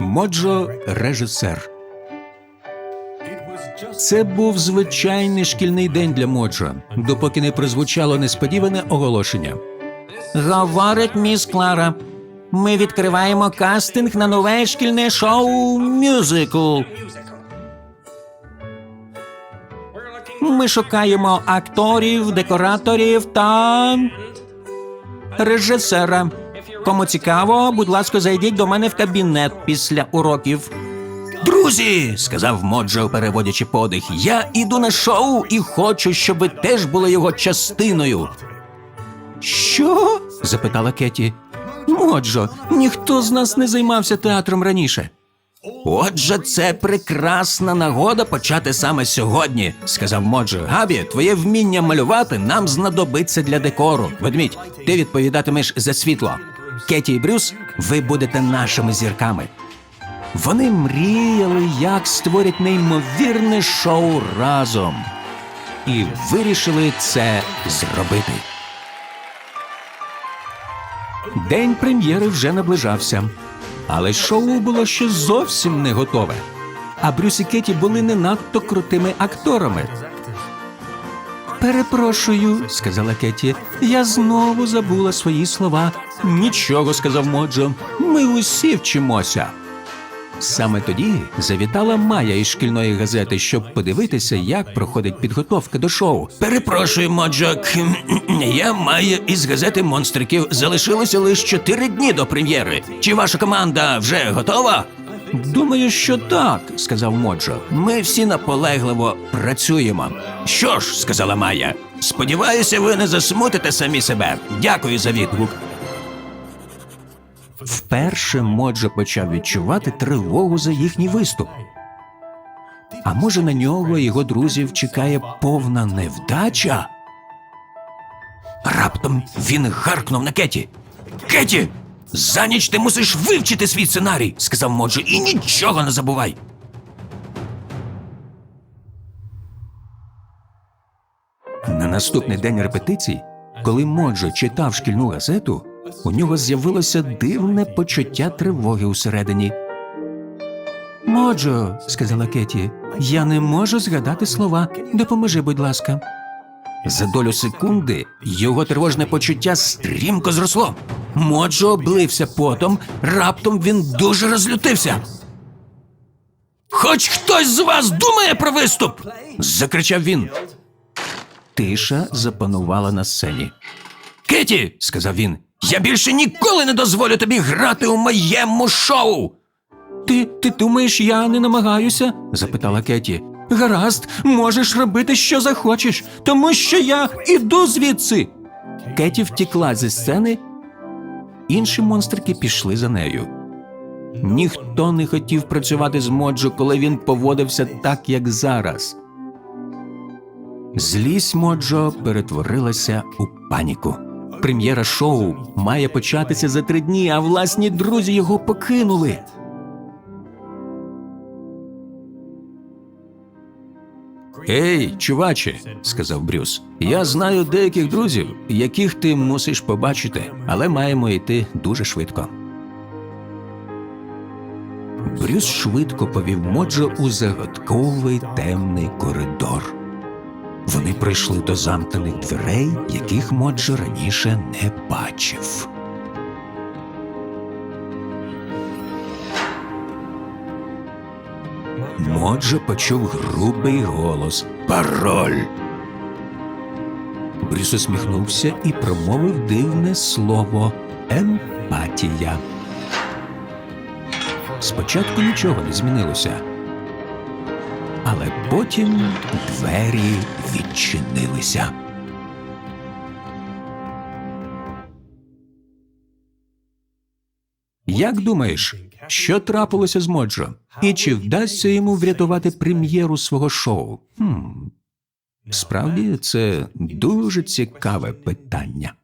Моджо режисер. Це був звичайний шкільний день для Моджо, допоки не прозвучало несподіване оголошення. Говорить міс Клара. Ми відкриваємо кастинг на нове шкільне шоу мюзикл. Ми шукаємо акторів, декораторів та режисера. Кому цікаво, будь ласка, зайдіть до мене в кабінет після уроків. Друзі, сказав Моджо, переводячи подих, я іду на шоу і хочу, щоб ви теж були його частиною. Що? запитала Кеті. Моджо, ніхто з нас не займався театром раніше. Отже, це прекрасна нагода почати саме сьогодні, сказав Моджо. Габі, твоє вміння малювати нам знадобиться для декору. Ведмідь, ти відповідатимеш за світло. Кеті і Брюс, ви будете нашими зірками. Вони мріяли, як створять неймовірне шоу разом. І вирішили це зробити. День прем'єри вже наближався, але шоу було ще зовсім не готове. А Брюс і Кеті були не надто крутими акторами. Перепрошую, сказала Кеті. Я знову забула свої слова. Нічого, сказав Моджо. Ми усі вчимося. Саме тоді завітала Майя із шкільної газети, щоб подивитися, як проходить підготовка до шоу. Перепрошую, Моджо, кхм, я Майя із газети монстриків. Залишилося лише чотири дні до прем'єри. Чи ваша команда вже готова? Думаю, що так, сказав Моджо. Ми всі наполегливо працюємо. Що ж, сказала Майя, сподіваюся, ви не засмутите самі себе. Дякую за відгук. Вперше Моджо почав відчувати тривогу за їхній виступ. А може на нього його друзів чекає повна невдача? Раптом він гаркнув на Кеті. Кеті! За ніч ти мусиш вивчити свій сценарій, сказав Моджо, і нічого не забувай. На наступний день репетицій, коли Моджо читав шкільну газету, у нього з'явилося дивне почуття тривоги усередині. Моджо, сказала Кеті, я не можу згадати слова. Допоможи, будь ласка. За долю секунди його тривожне почуття стрімко зросло. Моджо облився потом, раптом він дуже розлютився. Хоч хтось з вас думає про виступ. закричав він. Тиша запанувала на сцені. Кеті, сказав він, я більше ніколи не дозволю тобі грати у моєму шоу. Ти, ти думаєш, я не намагаюся? запитала Кеті. Гаразд, можеш робити, що захочеш, тому що я іду звідси. Кеті втікла зі сцени, інші монстрики пішли за нею. Ніхто не хотів працювати з Моджо, коли він поводився так, як зараз. Злість Моджо перетворилася у паніку. Прем'єра шоу має початися за три дні, а власні друзі його покинули. Ей, чуваче, сказав Брюс. Я знаю деяких друзів, яких ти мусиш побачити, але маємо йти дуже швидко. Брюс швидко повів Моджо у загадковий темний коридор. Вони прийшли до замкнених дверей, яких Моджо раніше не бачив. Моджо почув грубий голос Пароль. Брюс усміхнувся і промовив дивне слово емпатія. Спочатку нічого не змінилося. Але потім двері відчинилися. Як думаєш, що трапилося з Моджо? І чи вдасться йому врятувати прем'єру свого шоу? Хм. Справді, це дуже цікаве питання.